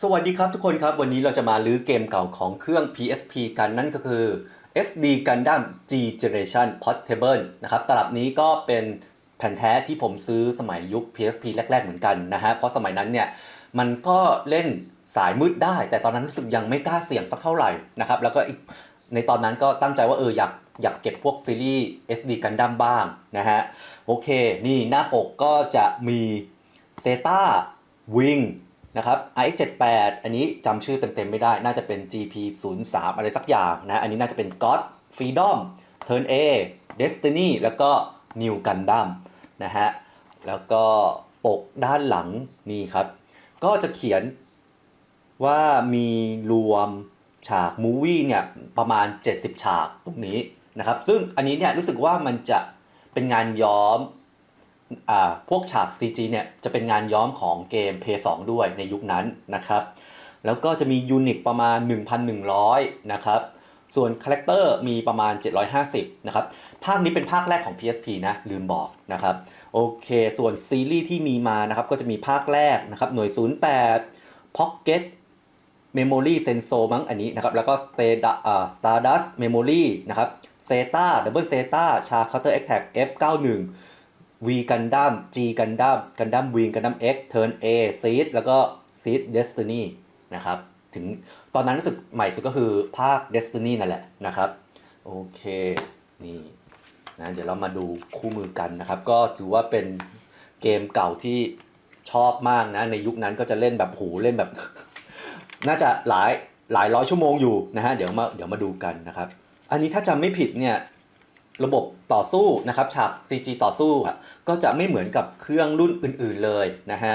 สวัสดีครับทุกคนครับ วันนี้เราจะมาลื้อเกมเก่าของเครื่อง PSP กันนั่นก็คือ SD Gundam G Generation Portable นะครับตลับนี้ก็เป็นแผ่นแท้ที่ผมซื้อสมัยยุค PSP แรก ๆ เหมือนกันนะฮะ เพราะสมัยนั้นเนี่ย มันก็เล่นสายมืดได้ แต่ตอนนั้นรู้สึกยังไม่กล้าเสี่ยงสักเท่าไหร่นะครับ แล้วก็อีกในตอนนั้นก็ตั้งใจว่าเอออยากอยากเก็บพวกซีรีส์ SD Gundam บ้างนะฮะ โอเค นี่หน้าปกก็จะมีเซตาวิง นะครับ i78 อันนี้จำชื่อเต็มๆไม่ได้ น่าจะเป็น GP03 อะไรสักอย่างนะ อันนี้น่าจะเป็น God Freedom Turn A Destiny แล้วก็ New Gundam นะฮะ แล้วก็ปกด้านหลังนี่ครับ ก็จะเขียนว่ามีรวมฉากมูวี่เนี่ยประมาณ 70 ฉากตรงนี้นะครับ ซึ่งอันนี้เนี่ยรู้สึกว่ามันจะเป็นงานย้อม พวกฉาก CG เนี่ยจะเป็นงานย้อมของเกม p 2ด้วยในยุคนั้นนะครับแล้วก็จะมียูนิตประมาณ 1,100 นะครับส่วนคาแรคเตอร์มีประมาณ 750 นะครับ ภาคนี้เป็นภาคแรกของ PSP นะ ลืมบอกนะครับ โอเค ส่วนซีรีส์ที่มีมานะครับ ก็จะมีภาคแรกนะครับ หน่วย 08 Pocket Memory Senso มั้งอันนี้นะครับ แล้วก็ Stardust อ่า Stardust Memory นะครับ Zeta Double Zeta Char Counter Attack F91 V Gundam G Gundam Gundam Wing Gundam X Turn A Seed แล้วก็ Seed Destiny นะครับ ถึงตอนนั้นรู้สึกใหม่สุดก็คือภาค Destiny นั่นแหละนะครับ โอเค นี่นะเดี๋ยวเรามาดูคู่มือกันนะครับ ก็ถือว่าเป็นเกมเก่าที่ชอบมากนะ ในยุคนั้นก็จะเล่นแบบโหเล่นแบบ น่าจะหลายหลายร้อยชั่วโมงอยู่นะฮะ เดี๋ยวมาเดี๋ยวมาดูกันนะครับ อันนี้ถ้าจำไม่ผิดเนี่ย ระบบต่อสู้นะครับฉาก CG ต่อสู้อะก็จะไม่เหมือนกับเครื่องรุ่นอื่นๆเลยนะฮะ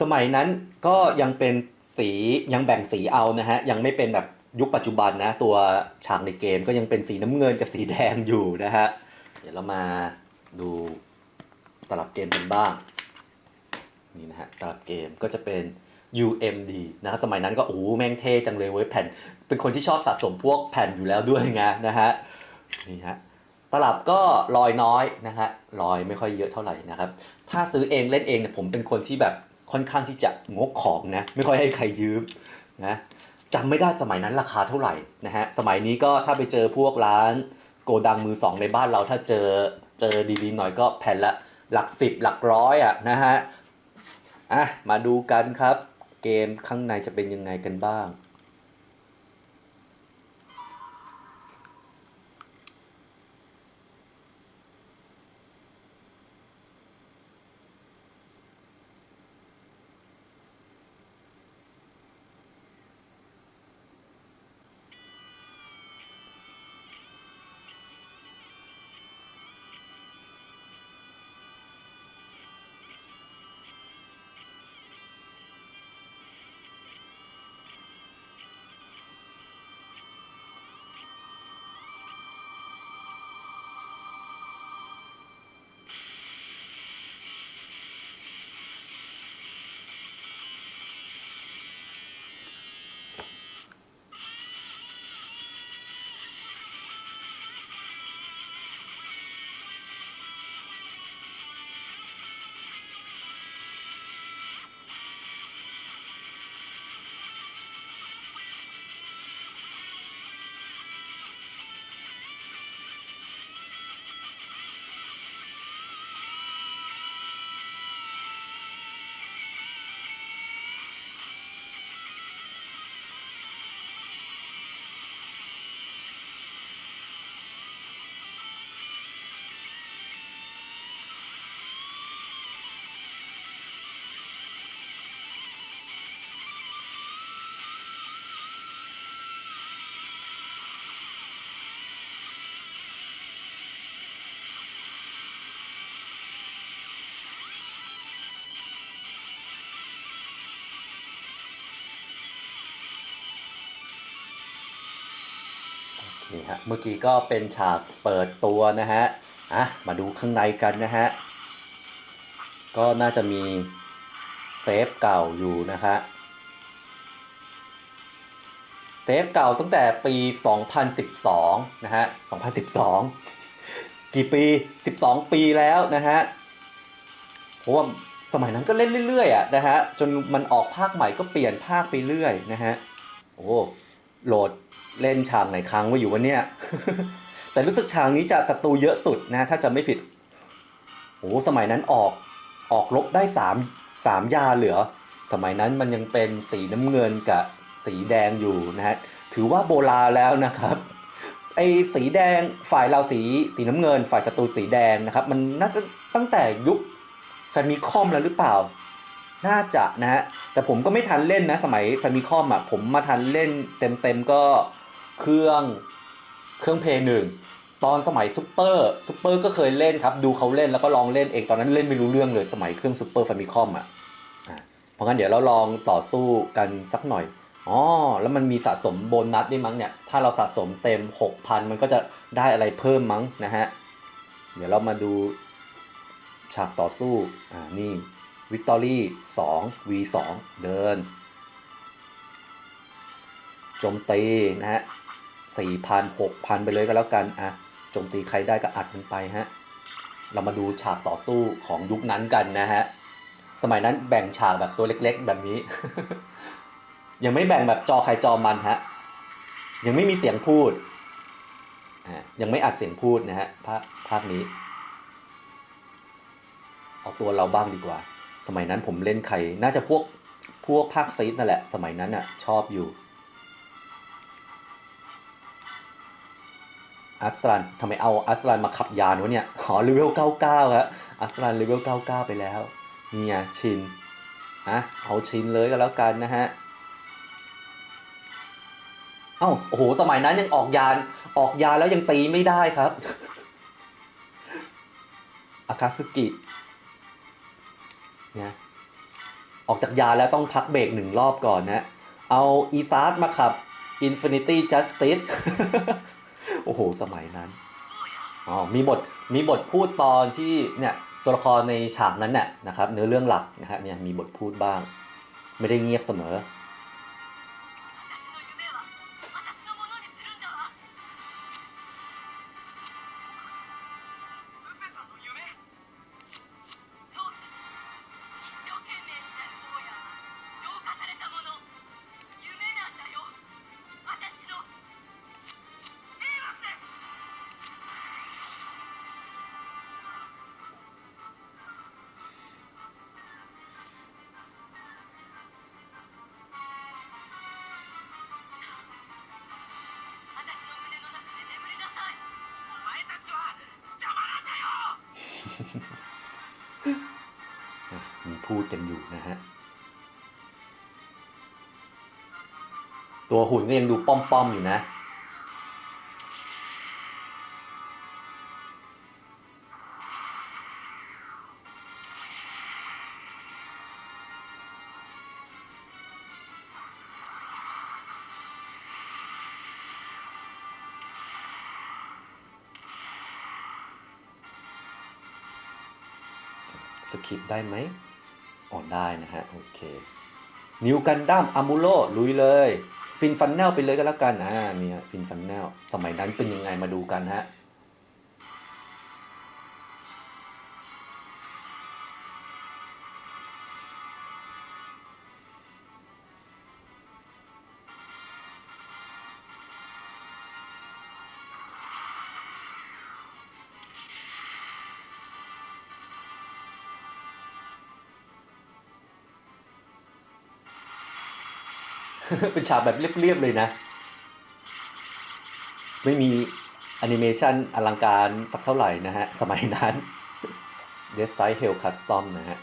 สมัยนั้นก็ยังเป็นสียังแบ่งสีเอานะฮะยังไม่เป็นแบบยุคปัจจุบันนะตัวฉากในเกมก็ยังเป็นสีน้ำเงินกับสีแดงอยู่นะฮะเดี๋ยวเรามาดูตลับเกมกันบ้างนี่นะฮะตลับเกมก็จะเป็น UMD นะฮะสมัยนั้นก็โอ้โหแม่งเท่จังเลยเว้ยแผ่น เป็นคนที่ชอบสะสมพวกแผ่นอยู่แล้วด้วยไงนะฮะนี่ฮะ ตลับก็ลอยน้อยนะฮะลอยไม่ค่อยเยอะเท่าไหร่นะครับ ถ้าซื้อเองเล่นเองเนี่ยผมเป็นคนที่แบบค่อนข้างที่จะงกของนะไม่ค่อยให้ใครยืมนะจำไม่ได้สมัยนั้นราคาเท่าไหร่นะฮะสมัยนี้ก็ถ้าไปเจอพวกร้านโกดังมือสองในบ้านเราถ้าเจอเจอดีๆหน่อยก็แผ่นละหลักสิบหลักร้อยอะนะฮะอะมาดูกันครับ เกมข้างในจะเป็นยังไงกันบ้าง โอเคฮะเมื่อกี้ก็เป็นฉากเปิดตัวนะฮะอะมาดูข้างในกันนะฮะก็น่าจะมีเซฟเก่าอยู่นะฮะเซฟเก่าตั้งแต่ปี 2012 นะฮะ 2012 กี่ปี 12 ปีแล้วนะฮะเพราะว่าสมัยนั้นก็เล่นเรื่อยๆอะนะฮะ จนมันออกภาคใหม่ก็เปลี่ยนภาคไปเรื่อยนะฮะ โอ้ โหลดเล่นฉากไหนค้างไว้อยู่วะเนี่ย แต่รู้สึกฉากนี้จะศัตรูเยอะสุดนะถ้าจะไม่ผิดโอ้สมัยนั้นออกออกลบได้สามสามยาเหลือ สมัยนั้นมันยังเป็นสีน้ำเงินกับสีแดงอยู่นะฮะถือว่าโบราณแล้วนะครับไอ้สีแดงฝ่ายเราสีสีน้ำเงิน ฝ่ายศัตรูสีแดงนะครับ มันน่าจะตั้งแต่ยุคแฟมิคอมแล้วหรือเปล่า น่าจะนะฮะ แต่ผมก็ไม่ทันเล่นนะ สมัยแฟมิคอมอะ ผมมาทันเล่นเต็มๆก็เครื่องเครื่องเพย์หนึ่งตอนสมัยซุปเปอร์ซุปเปอร์ก็เคยเล่นครับ ดูเขาเล่นแล้วก็ลองเล่นเองตอนนั้นเล่นไม่รู้เรื่องเลยสมัยเครื่องซุปเปอร์แฟมิคอมอะอะเพราะงั้นเดี๋ยวเราลองต่อสู้กันสักหน่อยอ๋อแล้วมันมีสะสมโบนัสด้วยมั้งเนี่ย ถ้าเราสะสมเต็ม 6,000 มันก็จะได้อะไรเพิ่มมั้งนะฮะ เดี๋ยวเรามาดูฉากต่อสู้ อ่า นี่ วิกตอรี่2 V2 เดิน โจมตีนะฮะ4,000 6,000ไปเลยก็แล้วกันอะโจมตีใครได้ก็อัดมันไปฮะ เรามาดูฉากต่อสู้ของยุคนั้นกันนะฮะ สมัยนั้นแบ่งฉากแบบตัวเล็กๆ แบบนี้ ยังไม่แบ่งแบบจอใครจอมันฮะ ยังไม่มีเสียงพูด อ่า ยังไม่อัดเสียงพูดนะฮะภาคภาคนี้ เอาตัวเราบ้างดีกว่า สมัยนั้นผมเล่นใคร น่าจะพวกพวกภาคซีดนั่นแหละ สมัยนั้นอะชอบอยู่ อัสลันทำไมเอาอัสลันมาขับยานวะเนี่ยขอเลเวล99ครับอัสลันเลเวล99 ไปแล้ว นี่ไงชินอะเอาชินเลยก็แล้วกันนะฮะเอ้าโอ้โห สมัยนั้นยังออกยาน ออกยานแล้วยังตีไม่ได้ครับ อาคาสึกิ นะออกจากยาแล้วต้องพักเบรกหนึ่งรอบก่อนนะ เอาอีซาร์มาขับ Infinity Justice โอ้โห สมัยนั้นอ๋อมีบทมีบทพูดตอนที่เนี่ยตัวละครในฉากนั้นน่ยนะครับเนื้อเรื่องหลักนะฮะเนี่ยมีบทพูดบ้าง ไม่ได้เงียบเสมอ มีพูดกันอยู่นะฮะ ตัวหุ่นก็ยังดูป้อมๆอยู่นะ สคิปได้ไหมอ๋อได้นะฮะ โอเค นิวกันดั้มอามูโลลุยเลย ฟินฟันแนลไปเลยก็แล้วกัน อ่าเนี่ยฟินฟันแนลสมัยนั้นเป็นยังไงมาดูกันฮะ เป็นฉากแบบเรียบๆเลยนะ ไม่มีแอนิเมชันอลังการสักเท่าไหร่นะฮะ สมัยนั้นเดสไซ n Hell Custom นะฮะ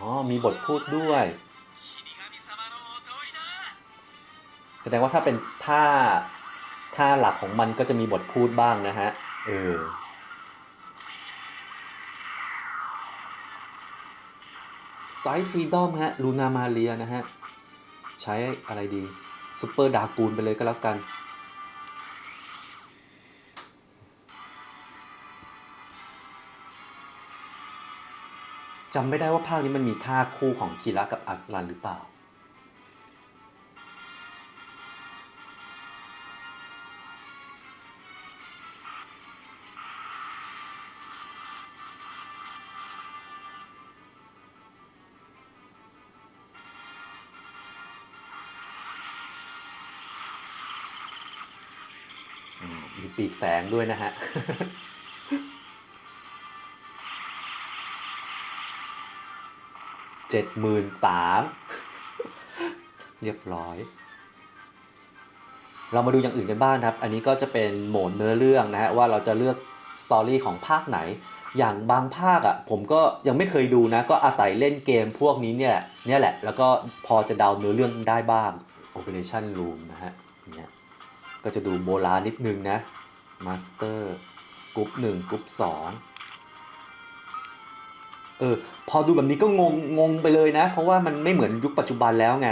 อ๋อ มีบทพูดด้วย แสดงว่าถ้าเป็นท่า ท่าหลักของมันก็จะมีบทพูดบ้างนะฮะ เออ สไตล์ฟรีดอมฮะ ลูนามาเรียนะฮะ ใช้อะไรดีซูเปอร์ดากูนไปเลยก็แล้วกันจำไม่ได้ว่าภาคนี้มันมีท่าคู่ของคีระกับอัสลันหรือเปล่า งด้วยนะฮะเจ็ดหมื่นสามเรียบร้อย เรามาดูอย่างอื่นกันบ้างนะครับ อันนี้ก็จะเป็นโหมดเนื้อเรื่องนะฮะว่าเราจะเลือกสตอรี่ของภาคไหน อย่างบางภาคอะ่ะผมก็ยังไม่เคยดูนะ ก็อาศัยเล่นเกมพวกนี้เนี่ยเนี่ยแหละ แล้วก็พอจะเดาเนื้อเรื่องได้บ้าง Operation Room นะฮะเนี่ยก็จะดูโบราณนิดนึงนะ Master กรุ๊ปหนึ่งกรุ๊ปสองเออ พอดูแบบนี้ก็งงงงไปเลยนะ เพราะว่ามันไม่เหมือนยุคปัจจุบันแล้วไง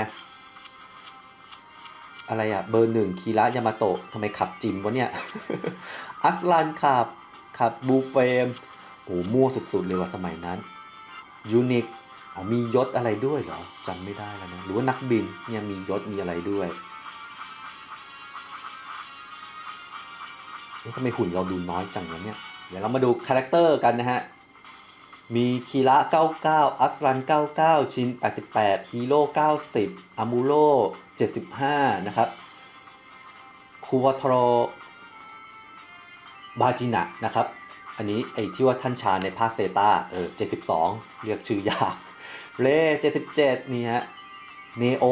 อะไรอะเบอร์หนึ่งคีระยามาโตะทำไมขับจิมวะเนี่ย อัสลันขับ ขับบูเฟมโอ้มั่วสุดๆเลยว่ะสมัยนั้นยูนิคอ๋อมียศอะไรด้วยเหรอจำไม่ได้แล้วนะหรือว่านักบินเนี่ยมียศมีอะไรด้วย ทำไมหุ่นเราดูน้อยจังวะเนี่ย เดี๋ยวเรามาดูคาแรคเตอร์กันนะฮะ มีคีระ 99 อัสรัน 99 ชิน 88 ฮีโร่ 90 อามูโร่ 75 นะครับ คูวาโทรบาจินะนะครับ อันนี้ไอ้ที่ว่าท่านชาในภาคเซตาเออ 72 เรียกชื่อยากเล่77 นี่ฮะ เนโอ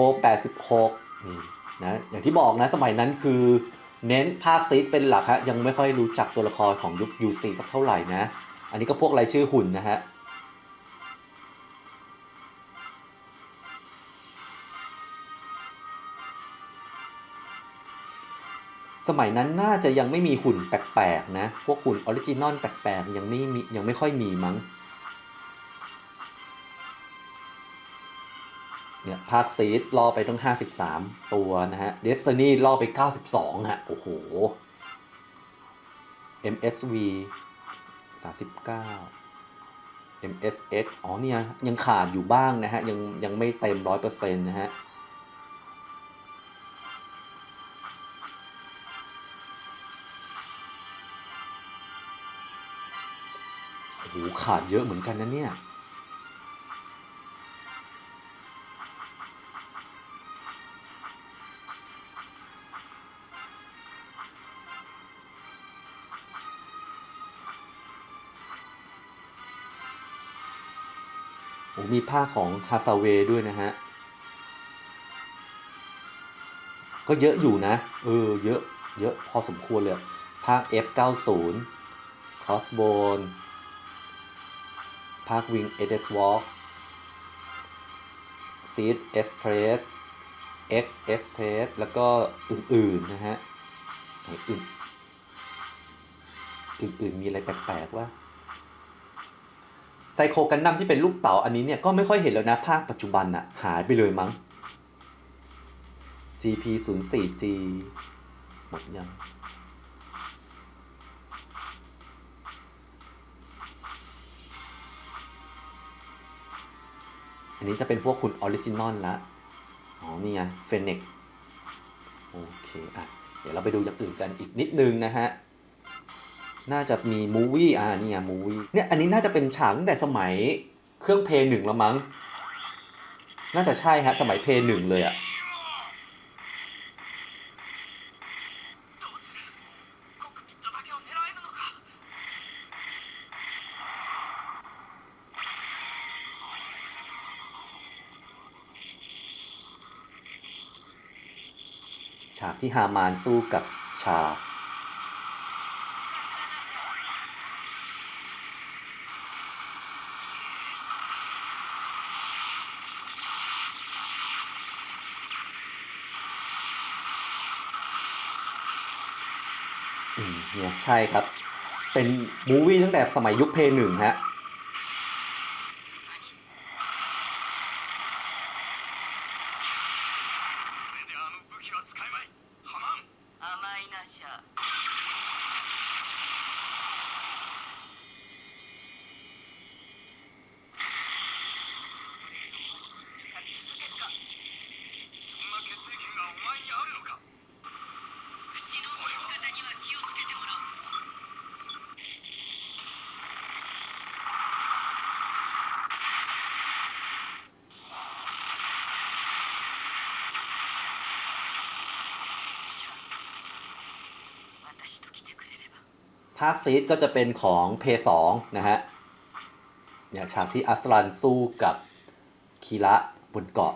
86 นี่นะ อย่างที่บอกนะสมัยนั้นคือ เน้นภาคซีดเป็นหลักฮะยังไม่ค่อยรู้จักตัวละครของยุคยูซีสักเท่าไหร่นะ อันนี้ก็พวกรายชื่อหุ่นนะฮะสมัยนั้นน่าจะยังไม่มีหุ่นแปลกๆนะ พวกหุ่นออริจินอลแปลกๆยังไม่มียังไม่ค่อยมีมั้ง เนี่ยภาคซีดล่อไปตั้ง 53 ตัวนะฮะเดสตินีล่อไป 92 ฮะ โอ้โห MSV 39 MSX อ๋อเนี่ยยังขาดอยู่บ้างนะฮะ ยังยังไม่เต็ม 100%นะฮะโอ้โหขาดเยอะเหมือนกันนะเนี่ย มีผ้าของฮาซาเวด้วยนะฮะ ก็เยอะอยู่นะ เออ เยอะ เยอะพอสมควรเลยภาค F90 Crossbone ภาค Wing SS Walk Seed Express X Express แล้วก็อื่น ๆ นะฮะอื่นอื่นๆมีอะไรแปลกๆว่า ไซโคกันดั้มที่เป็นลูกเต๋าอันนี้เนี่ยก็ไม่ค่อยเห็นแล้วนะ ภาคปัจจุบันอะหายไปเลยมั้ง GP 0 4 G หมดยัง อันนี้จะเป็นพวกคุณออริจินอลละอ๋อ นี่ไงเฟเน็กโอเค อะ เดี๋ยวเราไปดูอย่างอื่นกันอีกนิดนึงนะฮะ น่าจะมีมูวี่อ่านี่ไงมูวี่เนี่ยอันนี้น่าจะเป็นฉากตั้งแต่สมัยเครื่องเพย์หนึ่งละมั้ง น่าจะใช่ฮะ สมัยเพย์หนึ่งเลยอะฉากที่ฮามานสู้กับชา ใช่ครับ เป็นมูวี่ตั้งแต่สมัยยุคเพย์หนึ่งฮะ ภาคซีดก็จะเป็นของเพย์สองนะฮะเนี่ยฉากที่อัสลันสู้กับคีระบนเกาะ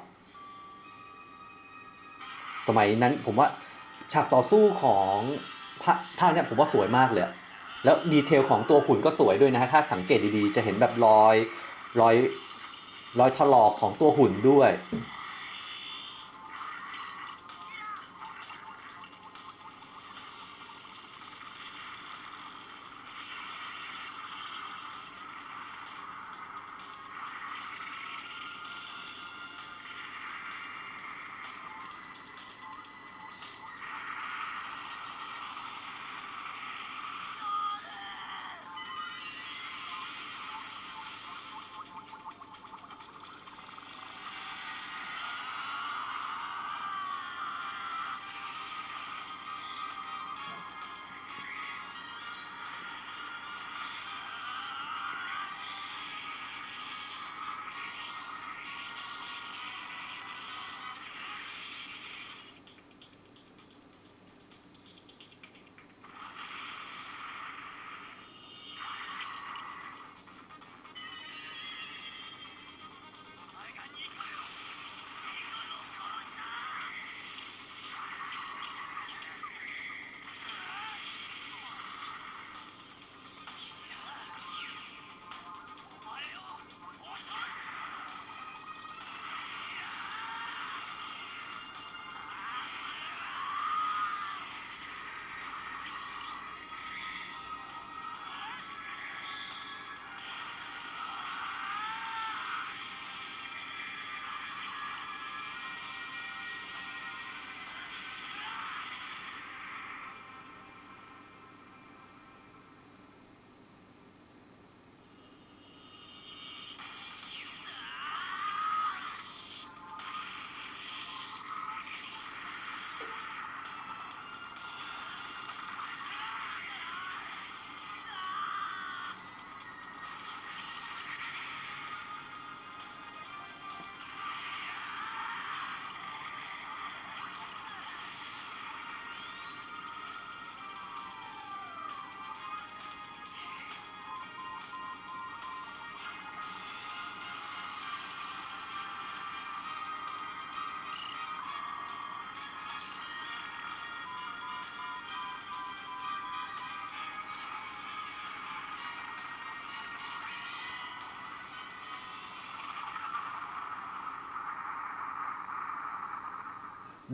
สมัยนั้นผมว่าฉากต่อสู้ของภาคภาคเนี่ยผมว่าสวยมากเลยแล้วดีเทลของตัวหุ่นก็สวยด้วยนะฮะถ้าสังเกตดีๆ จะเห็นแบบรอยรอยรอยถลอกของตัวหุ่นด้วย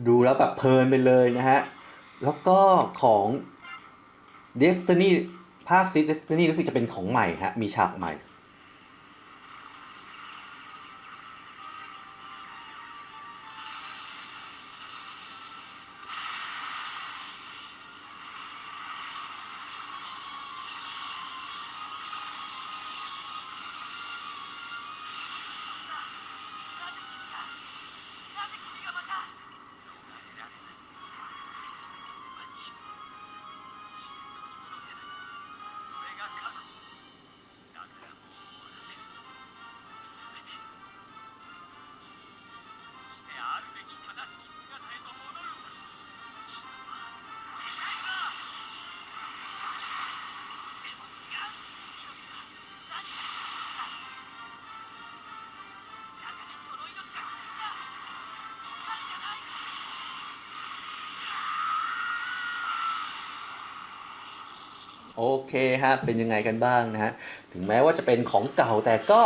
ดูแล้วแบบเพลินไปเลยนะฮะ แล้วก็ของ Destiny ภาคซี Destiny รู้สึกจะเป็นของใหม่ฮะ มีฉากใหม่ โอเคฮะเป็นยังไงกันบ้างนะฮะถึงแม้ว่าจะเป็นของเก่าแต่ก็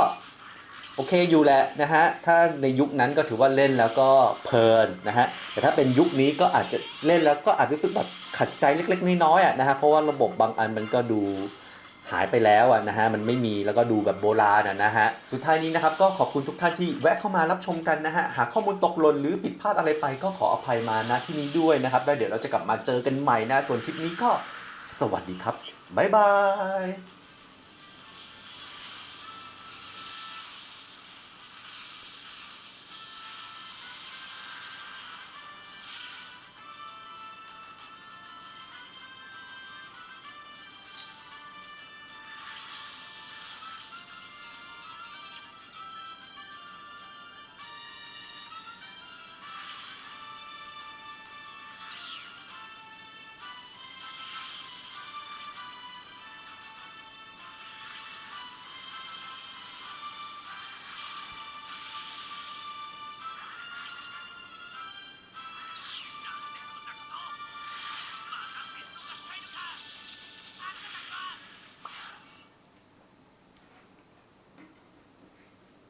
โอเคอยู่แหละนะฮะถ้าในยุคนั้นก็ถือว่าเล่นแล้วก็เพลินนะฮะแต่ถ้าเป็นยุคนี้ก็อาจจะเล่นแล้วก็อาจจะรู้สึกแบบขัดใจเล็กๆน้อยๆอะนะฮะเพราะว่าระบบบางอันมันก็ดูหายไปแล้วอะนะฮะมันไม่มีแล้วก็ดูแบบโบราณอะนะฮะสุดท้ายนี้นะครับก็ขอบคุณทุกท่านที่แวะเข้ามารับชมกันนะฮะหากข้อมูลตกหล่นหรือผิดพลาดอะไรไปก็ขออภัยมาณที่นี้ด้วยนะครับแล้วเดี๋ยวเราจะกลับมาเจอกันใหม่นะส่วนคลิปนี้ก็สวัสดีครับ บ๊ายบาย